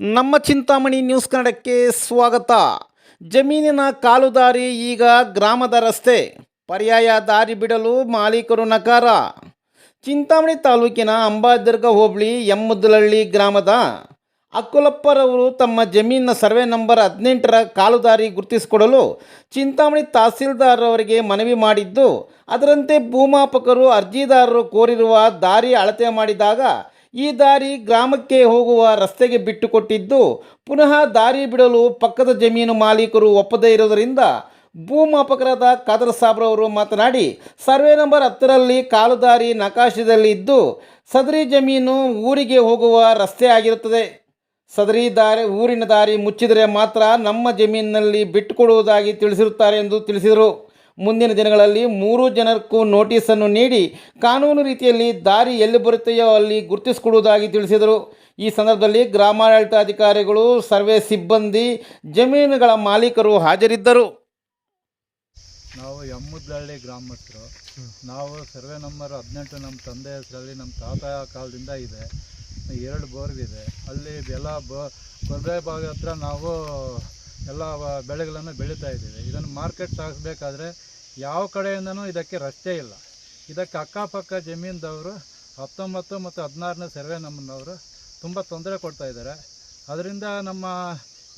ನಮ್ಮ ಚಿಂತಾಮಣಿ ನ್ಯೂಸ್ ಕನ್ನಡಕ್ಕೆ ಸ್ವಾಗತ. ಜಮೀನಿನ ಕಾಲುದಾರಿ ಈಗ ಗ್ರಾಮದ ರಸ್ತೆ. ಪರ್ಯಾಯ ದಾರಿ ಬಿಡಲು ಮಾಲೀಕರು ನಕಾರ. ಚಿಂತಾಮಣಿ ತಾಲೂಕಿನ ಅಂಬಾದುರ್ಗ ಹೋಬಳಿ ಎಮ್ಮುದ್ದಲಹಳ್ಳಿ ಗ್ರಾಮದ ಅಕ್ಕುಲಪ್ಪರವರು ತಮ್ಮ ಜಮೀನಿನ ಸರ್ವೆ ನಂಬರ್ ಹದಿನೆಂಟರ ಕಾಲುದಾರಿ ಗುರುತಿಸಿಕೊಡಲು ಚಿಂತಾಮಣಿ ತಹಸೀಲ್ದಾರರವರಿಗೆ ಮನವಿ ಮಾಡಿದ್ದು. ಅದರಂತೆ ಭೂಮಾಪಕರು, ಅರ್ಜಿದಾರರು ಕೋರಿರುವ ದಾರಿ ಅಳತೆ ಮಾಡಿದಾಗ ಈ ದಾರಿ ಗ್ರಾಮಕ್ಕೆ ಹೋಗುವ ರಸ್ತೆಗೆ ಬಿಟ್ಟುಕೊಟ್ಟಿದ್ದು, ಪುನಃ ದಾರಿ ಬಿಡಲು ಪಕ್ಕದ ಜಮೀನು ಮಾಲೀಕರು ಒಪ್ಪದೇ ಇರುವುದರಿಂದ ಭೂಮಾಪಕರಾದ ಖಾದರ್ ಸಾಬ್ರವರು ಮಾತನಾಡಿ, ಸರ್ವೆ ನಂಬರ್ ಹತ್ತರಲ್ಲಿ ಕಾಲುದಾರಿ ನಕಾಶದಲ್ಲಿ ಇದ್ದು, ಸದರಿ ಜಮೀನು ಊರಿಗೆ ಹೋಗುವ ರಸ್ತೆ ಆಗಿರುತ್ತದೆ. ಸದರಿ ದಾರಿ, ಊರಿನ ದಾರಿ ಮುಚ್ಚಿದರೆ ಮಾತ್ರ ನಮ್ಮ ಜಮೀನಿನಲ್ಲಿ ಬಿಟ್ಟುಕೊಡುವುದಾಗಿ ತಿಳಿಸಿರುತ್ತಾರೆ ಎಂದು ತಿಳಿಸಿದರು. ಮುಂದಿನ ದಿನಗಳಲ್ಲಿ ಮೂರು ಜನಕ್ಕೂ ನೋಟಿಸನ್ನು ನೀಡಿ ಕಾನೂನು ರೀತಿಯಲ್ಲಿ ದಾರಿ ಎಲ್ಲಿ ಬರುತ್ತೆಯೋ ಅಲ್ಲಿ ಗುರುತಿಸಿಕೊಡುವುದಾಗಿ ತಿಳಿಸಿದರು. ಈ ಸಂದರ್ಭದಲ್ಲಿ ಗ್ರಾಮಾಡಳಿತ ಅಧಿಕಾರಿಗಳು, ಸರ್ವೆ ಸಿಬ್ಬಂದಿ, ಜಮೀನುಗಳ ಮಾಲೀಕರು ಹಾಜರಿದ್ದರು. ನಾವು ಎಮ್ಮುದ್ದಹಳ್ಳಿ ಗ್ರಾಮಸ್ಥರು. ನಾವು ಸರ್ವೆ ನಂಬರ್ ಹದಿನೆಂಟು ನಮ್ಮ ತಂದೆ ಹೆಸರಲ್ಲಿ, ನಮ್ಮ ತಾತ ಕಾಲದಿಂದ ಇದೆ. ಎರಡು ಬೋರ್ವಿದೆ. ಅಲ್ಲಿ ಎಲ್ಲ ಬ ಕೊರಬೇ ಭಾಗ ಹತ್ರ ನಾವು ಎಲ್ಲ ಬೆಳೆಗಳನ್ನು ಬೆಳೀತಾ ಇದ್ದೀವಿ. ಇದನ್ನು ಮಾರ್ಕೆಟ್ ಸಾಗಿಸ್ಬೇಕಾದ್ರೆ ಯಾವ ಕಡೆಯಿಂದನೂ ಇದಕ್ಕೆ ರಸ್ತೆ ಇಲ್ಲ. ಇದಕ್ಕೆ ಅಕ್ಕಪಕ್ಕ ಜಮೀನ್ದವರು ಹತ್ತೊಂಬತ್ತು ಮತ್ತು ಹದಿನಾರನೇ ಸರ್ವೆ ನಮ್ಮನವರು ತುಂಬ ತೊಂದರೆ ಕೊಡ್ತಾ ಇದ್ದಾರೆ. ಅದರಿಂದ ನಮ್ಮ,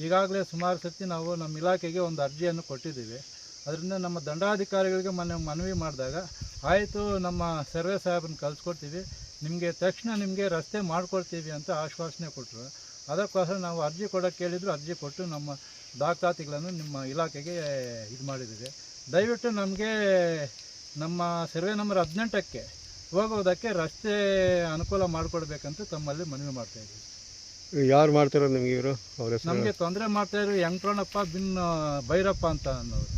ಈಗಾಗಲೇ ಸುಮಾರು ಸರ್ತಿ ನಾವು ನಮ್ಮ ಇಲಾಖೆಗೆ ಒಂದು ಅರ್ಜಿಯನ್ನು ಕೊಟ್ಟಿದ್ದೀವಿ. ಅದರಿಂದ ನಮ್ಮ ದಂಡಾಧಿಕಾರಿಗಳಿಗೆ ಮೊನ್ನೆ ಮನವಿ ಮಾಡಿದಾಗ ಆಯಿತು, ನಮ್ಮ ಸರ್ವೆ ಸಾಹೇಬನ್ನು ಕಳಿಸ್ಕೊಡ್ತೀವಿ. ನಿಮಗೆ ತಕ್ಷಣ ನಿಮಗೆ ರಸ್ತೆ ಮಾಡಿಕೊಡ್ತೀವಿ ಅಂತ ಆಶ್ವಾಸನೆ ಕೊಟ್ಟರು. ಅದಕ್ಕೋಸ್ಕರ ನಾವು ಅರ್ಜಿ ಕೊಡೋಕ್ಕೆ ಕೇಳಿದ್ರು, ಅರ್ಜಿ ಕೊಟ್ಟು ನಮ್ಮ ದಾಖಲಾತಿಗಳನ್ನು ನಿಮ್ಮ ಇಲಾಖೆಗೆ ಇದು ಮಾಡಿದ್ದೀವಿ. ದಯವಿಟ್ಟು ನಮಗೆ ನಮ್ಮ ಸರ್ವೆ ನಂಬರ್ ಹದಿನೆಂಟಕ್ಕೆ ಹೋಗೋದಕ್ಕೆ ರಸ್ತೆ ಅನುಕೂಲ ಮಾಡಿಕೊಡ್ಬೇಕಂತ ತಮ್ಮಲ್ಲಿ ಮನವಿ ಮಾಡ್ತಾ ಇದ್ದೀವಿ. ಯಾರು ಮಾಡ್ತಾರೋ ನಿಮಗೆ ಇವರು? ಅವ್ರ ನಮಗೆ ತೊಂದರೆ ಮಾಡ್ತಾ ಇದ್ರು ಯಂಕ್ರೋಣಪ್ಪ ಬಿನ್ ಭೈರಪ್ಪ ಅಂತ ಅನ್ನೋರು.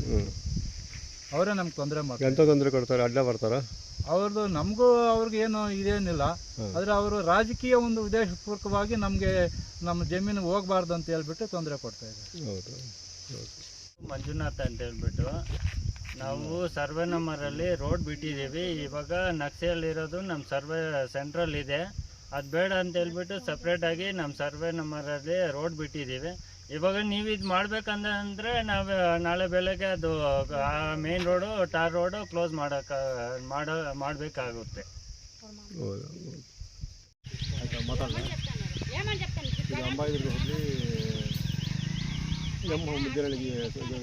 ಅವರೇ ನಮ್ಗೆ ತೊಂದರೆ ಮಾಡ್ತಾರೆ ಎಂಥ ತೊಂದರೆ ಕೊಡ್ತಾರೆ? ಅಡ್ಡ ಬರ್ತಾರ? ಅವ್ರದ್ದು ನಮಗೂ ಅವ್ರಿಗೆ ಏನು ಇದೇನಿಲ್ಲ. ಆದರೆ ಅವರು ರಾಜಕೀಯ ಒಂದು ಉದ್ದೇಶಪೂರ್ವಕವಾಗಿ ನಮಗೆ ನಮ್ಮ ಜಮೀನು ಹೋಗ್ಬಾರ್ದು ಅಂತ ಹೇಳ್ಬಿಟ್ಟು ತೊಂದರೆ ಕೊಡ್ತಾ ಇದ್ದಾರೆ. ಹೌದು. ಮಂಜುನಾಥ್ ಅಂತ ಹೇಳ್ಬಿಟ್ಟು ನಾವು ಸರ್ವೆ ನಂಬರಲ್ಲಿ ರೋಡ್ ಬಿಟ್ಟಿದ್ದೀವಿ. ಇವಾಗ ನಕ್ಸೆಯಲ್ಲಿರೋದು ನಮ್ಮ ಸರ್ವೆ ಸೆಂಟ್ರಲ್ ಇದೆ. ಅದು ಬೇಡ ಅಂತ ಹೇಳ್ಬಿಟ್ಟು ಸಪ್ರೇಟಾಗಿ ನಮ್ಮ ಸರ್ವೆ ನಂಬರಲ್ಲಿ ರೋಡ್ ಬಿಟ್ಟಿದ್ದೀವಿ. ಇವಾಗ ನೀವು ಇದು ಮಾಡ್ಬೇಕಂದ್ರೆ ನಾವು ನಾಳೆ ಬೆಳಗ್ಗೆ ಅದು main road tar road close ಮಾಡಕ್ ಮಾಡೋ ಮಾಡಬೇಕಾಗುತ್ತೆ. ಮಾತಾಡೋಣ ನಮ್ಮ ಮುದ್ದೆಗಳಿಗೆ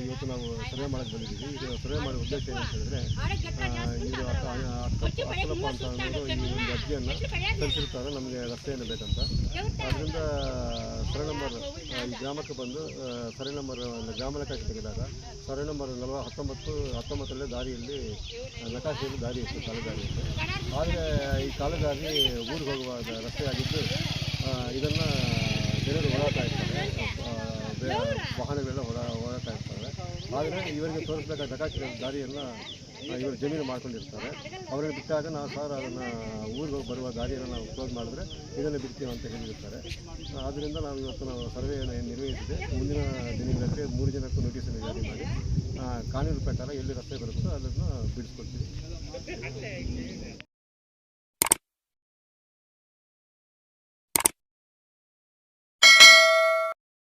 ಇವತ್ತು ನಾವು ಸರ್ವೆ ಮಾಡಕ್ಕೆ ಬಂದಿದ್ದೀವಿ ಇದು ಸರ್ವೆ ಮಾಡೋ ಉದ್ದೇಶ ಏನಂತ ಹೇಳಿದ್ರೆ ಇದು ಅಕ್ಕ- ಅಕ್ಕ- ಅಕ್ಕಲಪ್ಪ ಅಂತ ಅನ್ನೋದು ಈ ಒಂದು ಅರ್ಜಿಯನ್ನು ಸಲ್ಲಿಸಿರ್ತಾರೆ ನಮಗೆ ರಸ್ತೆಯನ್ನು ಬೇಕಂತ ಅದರಿಂದ ಸರ್ವೆ ನಂಬರ್ ಈ ಗ್ರಾಮಕ್ಕೆ ಬಂದು ಸರ್ವೆ ನಂಬರ್ ಗ್ರಾಮ ನಕಾಶೆ ತೆಗೆದಾಗ ಸರ್ವೆ ನಂಬರ್ ನಲವ ಹತ್ತೊಂಬತ್ತು ಹತ್ತೊಂಬತ್ತರಲ್ಲೇ ದಾರಿಯಲ್ಲಿ ನಕಾಶೆಯಲ್ಲಿ ದಾರಿ ಇತ್ತು ಕಾಲುದಾರಿ ಇತ್ತು ಆದರೆ ಈ ಕಾಲುದಾರಿ ಊರಿಗೆ ಹೋಗುವ ರಸ್ತೆ ಆಗಿದ್ದು ಇದನ್ನು ಜನರು ಓಡಾಡ್ತಾ ಇರ್ತಾರೆ. ವಾಹನಗಳೆಲ್ಲ ಓಡಾ ಓಡಾಡ್ತಾ ಇರ್ತಾರೆ. ಆದರೆ ಇವರಿಗೆ ತೋರಿಸಬೇಕಾದ ನಕಾಶೆ ದಾರಿಯನ್ನು ಇವರು ಜಮೀನು ಮಾಡ್ಕೊಂಡಿರ್ತಾರೆ. ಅವರಿಗೆ ಬಿಟ್ಟಾಗ ನಾವು ಸರ್ ಅದನ್ನು ಊರಿಗೆ ಬರುವ ದಾರಿಯನ್ನು ನಾವು ಕ್ಲೋಸ್ ಮಾಡಿದ್ರೆ ಇದನ್ನು ಬಿಡ್ತೀವಿ ಅಂತ ಹೇಳಿರ್ತಾರೆ. ಆದ್ದರಿಂದ ನಾವು ಇವತ್ತು ನಾವು ಸರ್ವೆಯನ್ನು ನಿರ್ವಹಿಸಿದೆ. ಮುಂದಿನ ದಿನಗಳಲ್ಲಿ ಮೂರು ಜನಕ್ಕೂ ನೋಟಿಸನ್ನು ಜಾರಿ ಮಾಡಿ ಕಾನೂನು ಪ್ರಕಾರ ಎಲ್ಲಿ ರಸ್ತೆ ಬರುತ್ತೋ ಅದನ್ನು ಬಿಡಿಸ್ಕೊಡ್ತೀವಿ.